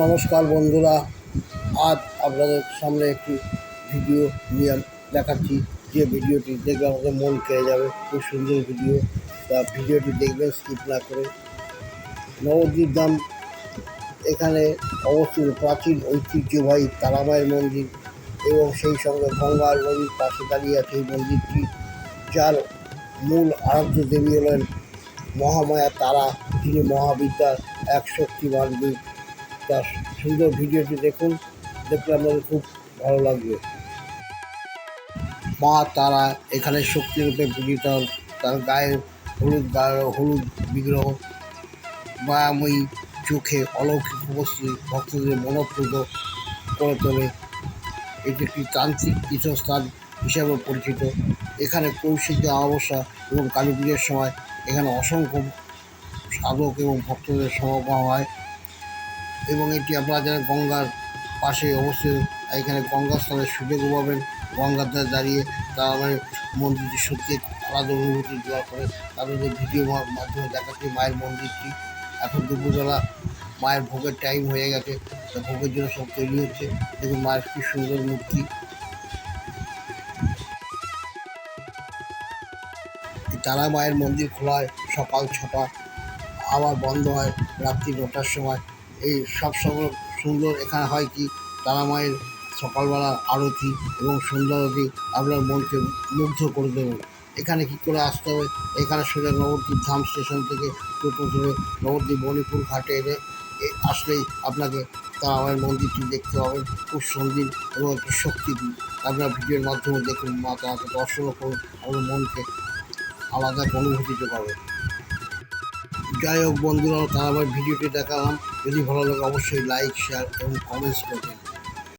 নমস্কার বন্ধুরা, আজ আপনাদের সামনে একটি ভিডিও নিয়ে দেখাচ্ছি। যে ভিডিওটি দেখলে আমাদের মন কেড়ে যাবে, খুব সুন্দর ভিডিও তা ভিডিওটি দেখবেন স্কিপ না করে। নবদ্বীপ ধাম এখানে অবস্থিত প্রাচীন ঐতিহ্যবাহী তারামায়ের মন্দির এবং সেই সঙ্গে গঙ্গার নদীর পাশে দাঁড়িয়ে আছে এই মন্দিরটি, যার মূল আরাধ্য দেবী হলেন মহামায়া তারা। যিনি মহাবিদ্যার এক শক্তিমান রূপ তার সুন্দর ভিডিওটি দেখুন, দেখলে আপনাদের খুব ভালো লাগবে। মা, তারা এখানে শক্তিরূপে পূজিত। তার গায়ে হলুদ হলুদ বিগ্রহ। মায়াময়ী চোখে অলৌকিক উপস্থিতি ভক্তদের মনোপ্রুত করে তোলে। এটি একটি তান্ত্রিক তীর্থস্থান হিসাবে পরিচিত। এখানে কৌশিকী অমাবস্যা এবং কালী পুজোর সময় এখানে অসংখ্য সাধক এবং ভক্তদের সমাগম হয়। এবং এটি আপনারা জানেন গঙ্গার পাশে অবস্থিত, এখানে গঙ্গা স্থানের সুযোগ পাবেন, গঙ্গার ধারে দাঁড়িয়ে তারা মানে মন্দিরটি সত্যি আলাদা অনুভূতি দেওয়া করে তাদের ভিডিও মাধ্যমে দেখাচ্ছি মায়ের মন্দিরটি। এখন দুপুরবেলা মায়ের ভোগের টাইম হয়ে গেছে ভোগের জন্য সব তৈরি হচ্ছে। দেখুন মায়ের কি সুন্দর মূর্তি। তারা মায়ের মন্দির খোলা হয় সকাল ছটা, আবার বন্ধ হয় রাত্রি নটার সময়। এই সব সময় সুন্দর এখানে হয় কি? তারা মায়ের সকালবেলা আরতি এবং সন্ধ্যা আরতি আপনার মনকে মুগ্ধ করে দেবেন। এখানে কী করে আসতে হবে? এখানে সোজা নবদ্বীপ ধাম স্টেশন থেকে টোটো ধরে নবদ্বীপ মণিপুর ঘাটে এলে আসলেই আপনাকে তারা মায়ের মন্দিরটি দেখতে পাবেন। খুব সুন্দর এবং একটি শক্তি দিন আপনার ভিডিওর মাধ্যমে দেখুন মা তাকে দর্শনও করুন, আপনার মনকে আলাদা অনুভূতিতে পাবেন যাই হোক বন্ধুরা তারা ভিডিওটি দেখালাম যদি ভালো লাগে অবশ্যই লাইক শেয়ার এবং কমেন্টস করবেন